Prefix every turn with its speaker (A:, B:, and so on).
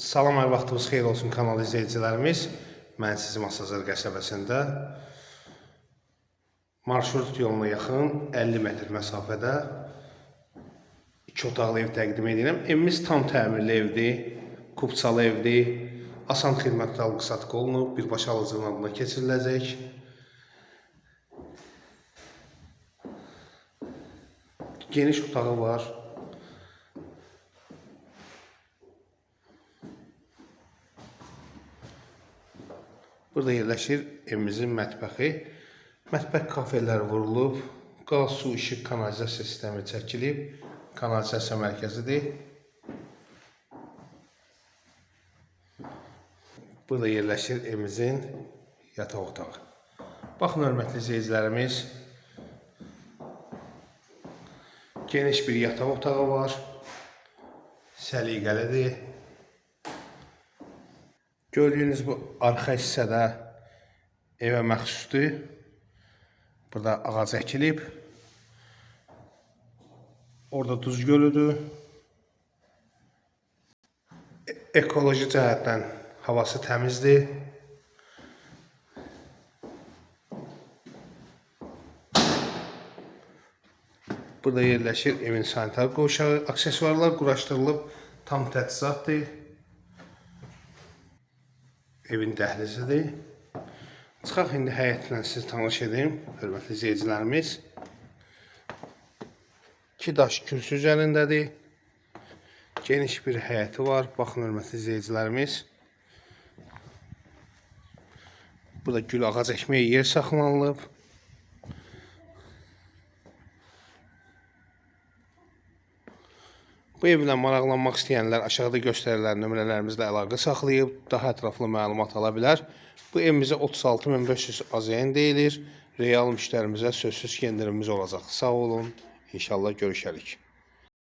A: Salam, hər vaxtınız xeyir olsun kanal izləyicilərimiz. Mən sizi Masazır qəsəbəsində marşrut yoluna yaxın 50 metr məsafədə iki otaqlı ev təqdim edirəm. Evimiz tam təmirli evdir, kubçalı evdir. Asan xidmətlə alqı-satqı olunub, birbaşa alıcının adına keçiriləcək. Geniş otağı var. Burada yerləşir evimizin mətbəxi. Mətbəx kafelər vurulub, qaz, su, işıq, kanalizasiya sistemi çəkilib. Kanalizasiya mərkəzidir. Burada yerləşir evimizin yataq otağı. Baxın hörmətli izləyicilərimiz, geniş bir yataq otağı var. Səliqəlidir. Gördüyünüz bu arxa hissədə evə məxsusdur. Burada ağac əkilib. Orada duz gölüdür. E- Ekoloji cəhətdən havası təmizdir. Burada yerləşir evin sanitar qovşağı. Aksesuarlar quraşdırılıb, tam təchizatdır. Evin dəhlizidir. Çıxaq indi həyətlə sizi tanış edim, hörmətli izləyicilərimiz. İki daş kürsü üzərindədir. Geniş bir həyəti var. Baxın hörmətli izləyicilərimiz. Burada gül ağac əkməyə yer saxlanılıb. Bu evlə maraqlanmaq istəyənlər aşağıda göstərilən nömrələrimizlə əlaqə saxlayıb daha ətraflı məlumat ala bilər. Bu evimizə 36500 AZN deyilir. Real müştərimizə sözsüz ki, endirimimiz olacaq. Sağ olun. İnşallah görüşərik.